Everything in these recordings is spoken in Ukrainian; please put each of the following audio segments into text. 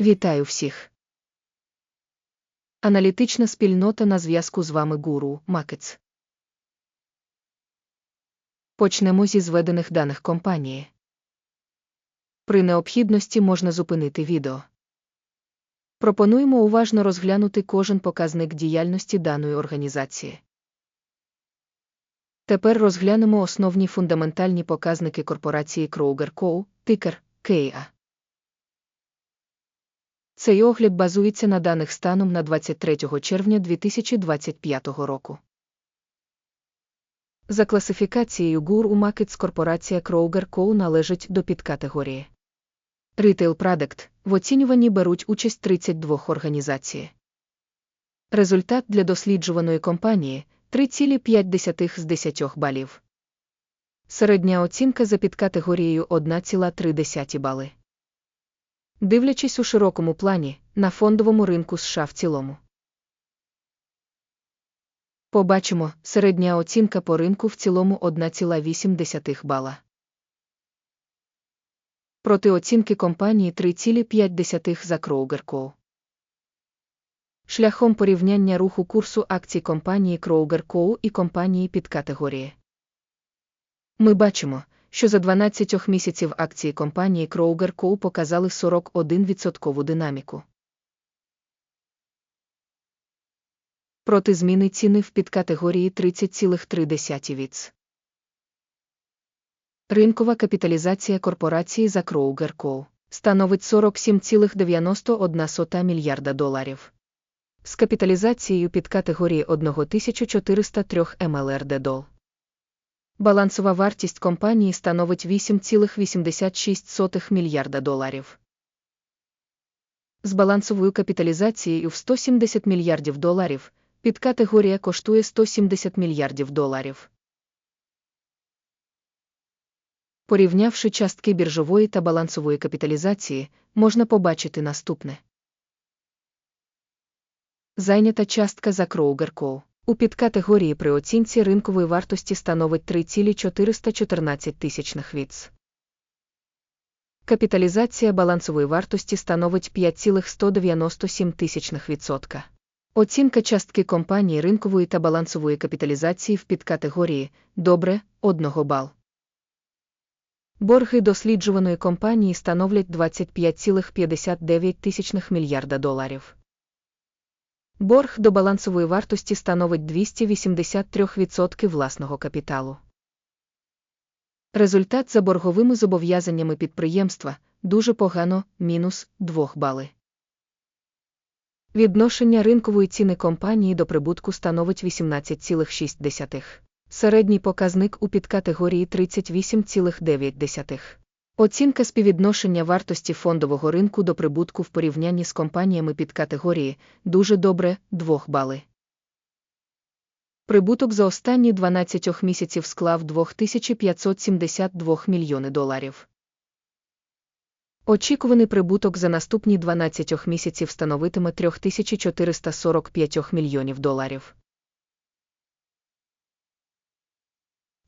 Вітаю всіх! Аналітична спільнота на зв'язку з вами Гуру Макетс. Почнемо зі зведених даних компанії. При необхідності можна зупинити відео. Пропонуємо уважно розглянути кожен показник діяльності даної організації. Тепер розглянемо основні фундаментальні показники корпорації Kroger Co., тикер KA. Цей огляд базується на даних станом на 23 червня 2025 року. За класифікацією GUR у Markets корпорація Kroger Co. належить до підкатегорії. Retail Product в оцінюванні беруть участь 32 організацій. Результат для досліджуваної компанії 3,5 з 10 балів. Середня оцінка за підкатегорією 1,3 бали. Дивлячись у широкому плані, на фондовому ринку США в цілому. Побачимо, середня оцінка по ринку в цілому 1,8 бала. Проти оцінки компанії 3,5 за Kroger Co. Шляхом порівняння руху курсу акцій компанії Kroger Co. і компанії під категорії. Ми бачимо, що за 12 місяців акції компанії Kroger Co. показали 41% динаміку. Проти зміни ціни в підкатегорії 30,3 віц. Ринкова капіталізація корпорації за Kroger Co. становить 47,91 мільярда доларів. З капіталізацією під категорії 1403 МЛРД дол. Балансова вартість компанії становить 8,86 мільярда доларів. З балансовою капіталізацією в 170 мільярдів доларів підкатегорія коштує 170 мільярдів доларів. Порівнявши частки біржової та балансової капіталізації, можна побачити наступне. Зайнята частка за Kroger Co. У підкатегорії при оцінці ринкової вартості становить 3,414 тисячних віц. Капіталізація балансової вартості становить 5,197 тисячних відсотка. Оцінка частки компанії ринкової та балансової капіталізації в підкатегорії добре 1 бал. Борги досліджуваної компанії становлять 25,59 тисячних мільярда доларів. Борг до балансової вартості становить 283% власного капіталу. Результат за борговими зобов'язаннями підприємства дуже погано мінус 2 бали. Відношення ринкової ціни компанії до прибутку становить 18,6. Середній показник у підкатегорії 38,9. Оцінка співвідношення вартості фондового ринку до прибутку в порівнянні з компаніями під категорії дуже добре 2 бали. Прибуток за останні 12 місяців склав 2572 мільйони доларів. Очікуваний прибуток за наступні 12 місяців становитиме 3445 мільйонів доларів.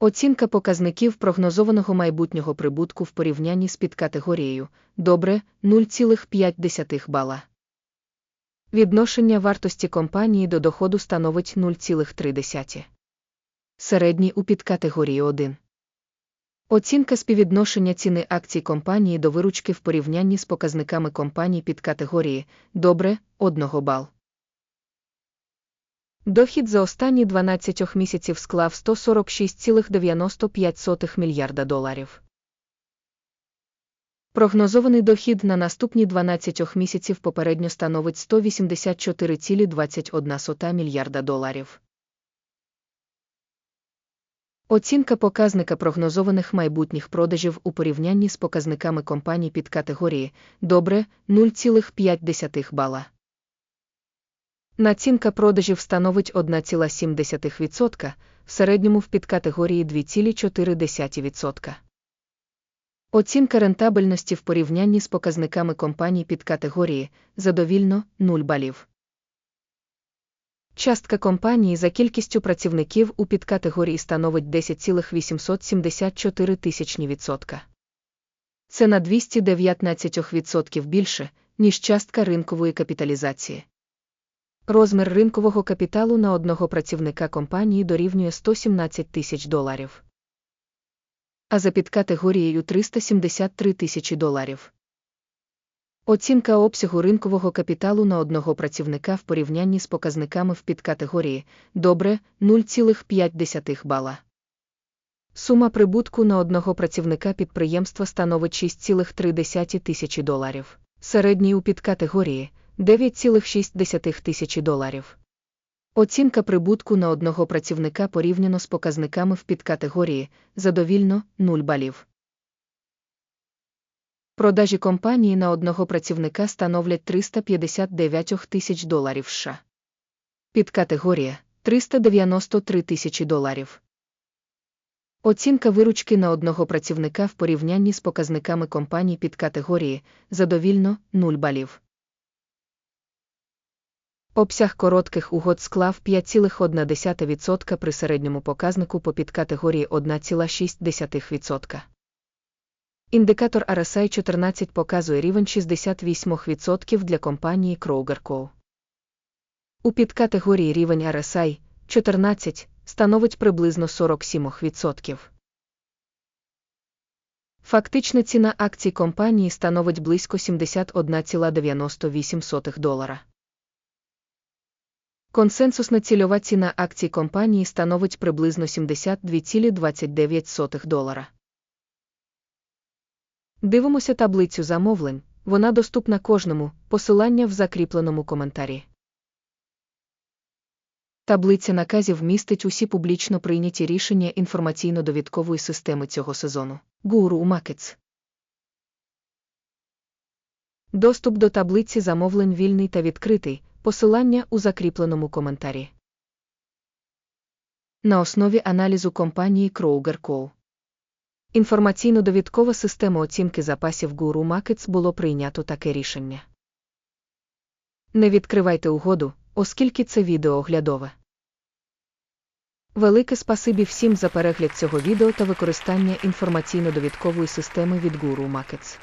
Оцінка показників прогнозованого майбутнього прибутку в порівнянні з підкатегорією добре 0,5 бала. Відношення вартості компанії до доходу становить 0,3. Середній у підкатегорії 1. Оцінка співвідношення ціни акцій компанії до виручки в порівнянні з показниками компаній під категорії добре 1 бал. Дохід за останні 12 місяців склав 146,95 мільярда доларів. Прогнозований дохід на наступні 12 місяців попередньо становить 184,21 мільярда доларів. Оцінка показника прогнозованих майбутніх продажів у порівнянні з показниками компаній під категорії добре 0,5 бала. Націнка продажів становить 1,7%, в середньому в підкатегорії 2,4%. Оцінка рентабельності в порівнянні з показниками компаній під категорії задовільно 0 балів. Частка компанії за кількістю працівників у підкатегорії становить 10,874 тисячні відсотка. Це на 219% більше, ніж частка ринкової капіталізації. Розмір ринкового капіталу на одного працівника компанії дорівнює 117 тисяч доларів. А за підкатегорією 373 тисячі доларів. Оцінка обсягу ринкового капіталу на одного працівника в порівнянні з показниками в підкатегорії добре 0,5 бала. Сума прибутку на одного працівника підприємства становить 6,3 тисячі доларів. Середній у підкатегорії 9,6 тисячі доларів. Оцінка прибутку на одного працівника порівняно з показниками в підкатегорії задовільно 0 балів. Продажі компанії на одного працівника становлять 359 тисяч доларів США. Підкатегорія 393 тисячі доларів. Оцінка виручки на одного працівника в порівнянні з показниками компаній підкатегорії задовільно 0 балів. Обсяг коротких угод склав 5,1% при середньому показнику по підкатегорії 1,6%. Індикатор RSI 14 показує рівень 68% для компанії Kroger Co. У підкатегорії рівень RSI 14 становить приблизно 47%. Фактична ціна акцій компанії становить близько 71,98 долара. Консенсусна цільова ціна акцій компанії становить приблизно 72,29 долара. Дивимося таблицю замовлень, вона доступна кожному, посилання в закріпленому коментарі. Таблиця наказів містить усі публічно прийняті рішення інформаційно-довідкової системи цього сезону. Guru Markets. Доступ до таблиці замовлень вільний та відкритий. Посилання у закріпленому коментарі. На основі аналізу компанії Kroger Co. Інформаційно-довідкова система оцінки запасів Guru Markets було прийнято таке рішення. Не відкривайте угоду, оскільки це відео оглядове. Велике спасибі всім за перегляд цього відео та використання інформаційно-довідкової системи від Guru Markets.